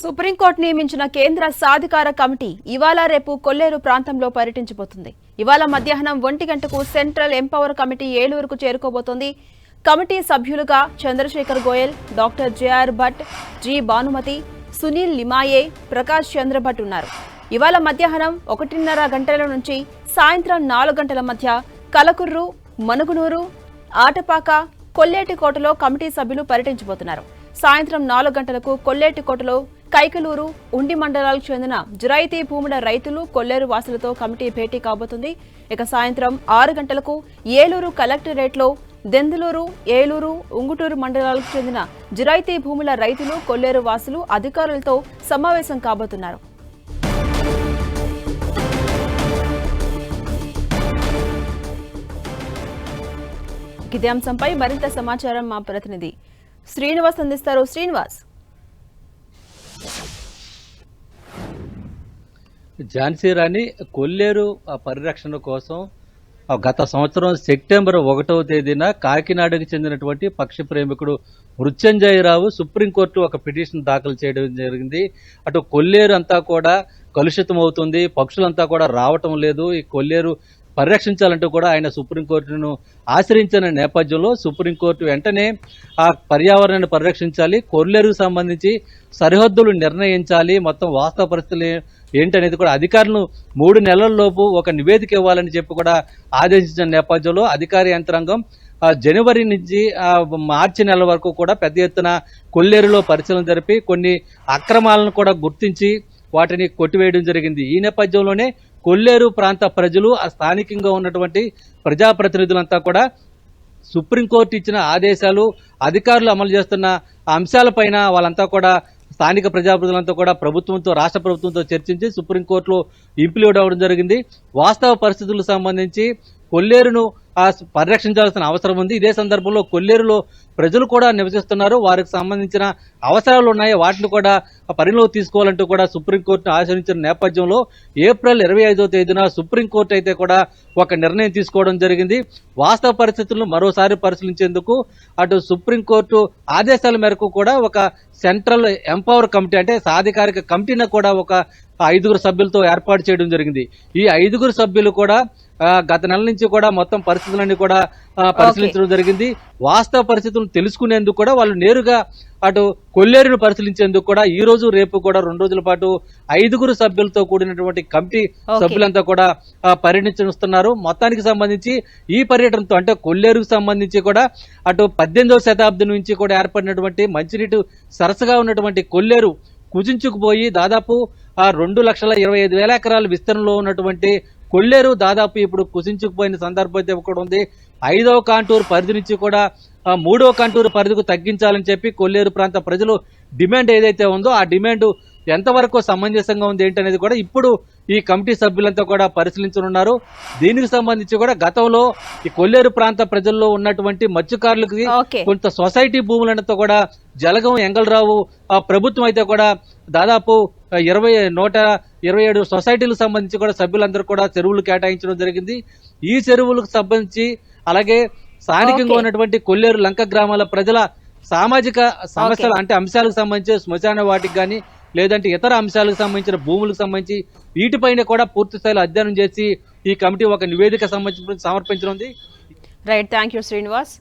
Supreme court నియమించిన కేంద్ర సాధికార కమిటీ ఇవాళ రేపు కొల్లేరు ప్రాంతంలో పర్యటించబోతుంది. ఇవాళ మధ్యాహ్నం ఒంటి గంటకు సెంట్రల్ ఎంపవర్ కమిటీ ఏలూరుకు చేరుకోబోతోంది. కమిటీ సభ్యులుగా Chandrashekhar Goyal doctor J R Bhat G Bhanumathi Sunil Limaye Prakash Chandra Bhat ఉన్నారు. ఇవాళ మధ్యాహ్నం ఒకటిన్నర గంటల నుంచి సాయంత్రం నాలుగు గంటల మధ్య కలకుర్రు మనుగునూరు ఆటపాక కొల్లేటికోటలో కమిటీ సభ్యులు పర్యటించబోతున్నారు. సాయంత్రం నాలుగు గంటలకు కొల్లేటికోటలో కైకలూరు ఉండి మండలాలకు చెందిన జురైతీ భూముల రైతులు కొల్లేరు వాసులతో కమిటీ భేటీ కాబోతుంది. ఇక సాయంత్రం ఆరు గంటలకు ఏలూరు కలెక్టరేట్లో దెందులూరు ఏలూరు ఉంగుటూరు మండలాలకు చెందిన జురైతీ భూముల రైతులు కొల్లేరు వాసులు అధికారులతో సమావేశం కాబోతున్నారు. ఇదే అంశంపై మరింత సమాచారం మా ప్రతినిధి శ్రీనివాస్ అందిస్తారు. శ్రీనివాస్. ఝాన్సీ రాణి కొల్లేరు పరిరక్షణ కోసం గత సంవత్సరం సెప్టెంబర్ ఒకటవ తేదీన కాకినాడకు చెందినటువంటి పక్షి ప్రేమికుడు మృత్యంజయరావు సుప్రీంకోర్టు ఒక పిటిషన్ దాఖలు చేయడం జరిగింది. అటు కొల్లేరు అంతా కూడా కలుషితం అవుతుంది. పక్షులంతా కూడా రావటం లేదు. ఈ కొల్లేరు పరిరక్షించాలంటూ కూడా ఆయన సుప్రీంకోర్టును ఆశ్రయించిన నేపథ్యంలో సుప్రీంకోర్టు వెంటనే ఆ పర్యావరణాన్ని పరిరక్షించాలి. కొల్లేరుకు సంబంధించి సరిహద్దులు నిర్ణయించాలి. మొత్తం వాస్తవ పరిస్థితులు ఏంటనేది కూడా అధికారులు మూడు నెలల్లోపు ఒక నివేదిక ఇవ్వాలని చెప్పి కూడా ఆదేశించిన నేపథ్యంలో అధికార యంత్రాంగం జనవరి నుంచి మార్చి నెల వరకు కూడా పెద్ద ఎత్తున కొల్లేరులో పరిశీలన జరిపి కొన్ని అక్రమాలను కూడా గుర్తించి వాటిని కొట్టివేయడం జరిగింది. ఈ నేపథ్యంలోనే కొల్లేరు ప్రాంత ప్రజలు ఆ స్థానికంగా ఉన్నటువంటి ప్రజాప్రతినిధులంతా కూడా సుప్రీంకోర్టు ఇచ్చిన ఆదేశాలు అధికారులు అమలు చేస్తున్న అంశాలపైన వాళ్ళంతా కూడా స్థానిక ప్రజాప్రతినిధులంతా కూడా ప్రభుత్వంతో రాష్ట్ర ప్రభుత్వంతో చర్చించి సుప్రీంకోర్టులో ఇంప్లీడ్ అవ్వడం జరిగింది. వాస్తవ పరిస్థితులకు సంబంధించి కొల్లేరును పరిరక్షించాల్సిన అవసరం ఉంది. ఇదే సందర్భంలో కొల్లేరులో ప్రజలు కూడా నివసిస్తున్నారు. వారికి సంబంధించిన అవసరాలు ఉన్నాయి. వాటిని కూడా పరిగణలోకి తీసుకోవాలంటూ కూడా సుప్రీంకోర్టును ఆశ్రయించిన నేపథ్యంలో ఏప్రిల్ ఇరవై ఐదో తేదీన సుప్రీంకోర్టు అయితే కూడా ఒక నిర్ణయం తీసుకోవడం జరిగింది. వాస్తవ పరిస్థితులను మరోసారి పరిశీలించేందుకు అటు సుప్రీంకోర్టు ఆదేశాల మేరకు కూడా ఒక సెంట్రల్ ఎంపవర్ కమిటీ అంటే సాధికారిక కమిటీని కూడా ఒక ఐదుగురు సభ్యులతో ఏర్పాటు చేయడం జరిగింది. ఈ ఐదుగురు సభ్యులు కూడా గత నెల నుంచి కూడా మొత్తం పరిస్థితులన్నీ కూడా పరిశీలించడం జరిగింది. వాస్తవ పరిస్థితులను తెలుసుకునేందుకు కూడా వాళ్ళు నేరుగా అటు కొల్లేరును పరిశీలించేందుకు కూడా ఈ రోజు రేపు కూడా రెండు రోజుల పాటు ఐదుగురు సభ్యులతో కూడినటువంటి కమిటీ. సభ్యులంతా కూడా పర్యటించనుస్తున్నారు. మొత్తానికి సంబంధించి ఈ పర్యటనతో అంటే కొల్లేరుకు సంబంధించి కూడా అటు పద్దెనిమిదవ శతాబ్దం నుంచి కూడా ఏర్పడినటువంటి మంచినీటి సరసగా ఉన్నటువంటి కొల్లేరు కుజించుకుపోయి దాదాపు రెండు లక్షల ఇరవై ఐదు వేల ఎకరాల విస్తరణలో ఉన్నటువంటి కొల్లేరు దాదాపు ఇప్పుడు కుసించుకుపోయిన సందర్భం అయితే కూడా ఉంది. ఐదవ కాంటూరు పరిధి నుంచి కూడా ఆ, మూడవ కాంటూరు పరిధికు తగ్గించాలని చెప్పి కొల్లేరు ప్రాంత ప్రజలు డిమాండ్ ఏదైతే ఉందో ఆ డిమాండ్ ఎంతవరకు సమంజసంగా ఉంది ఏంటనేది కూడా ఇప్పుడు ఈ కమిటీ సభ్యులంతా కూడా పరిశీలించనున్నారు. దీనికి సంబంధించి కూడా గతంలో ఈ కొల్లేరు ప్రాంత ప్రజల్లో ఉన్నటువంటి మత్స్యకారులకి కొంత సొసైటీ భూములతో కూడా జలగం ఎంగళరావు ఆ ప్రభుత్వం అయితే కూడా దాదాపు ఇరవై నూట ఇరవై ఏడు సొసైటీలకు సంబంధించి కూడా సభ్యులందరూ కూడా చెరువులు కేటాయించడం జరిగింది. ఈ చెరువులకు సంబంధించి అలాగే స్థానికంగా. ఉన్నటువంటి కొల్లేరు లంక గ్రామాల ప్రజల సామాజిక సమస్యలు అంటే అంశాలకు సంబంధించి శ్మశాన వాటికి కానీ లేదంటే ఇతర అంశాలకు సంబంధించిన భూములకు సంబంధించి వీటిపైన కూడా పూర్తి స్థాయిలో అధ్యయనం చేసి ఈ కమిటీ ఒక నివేదిక సంబంధించి సమర్పించనుంది. Right thank you Srinivas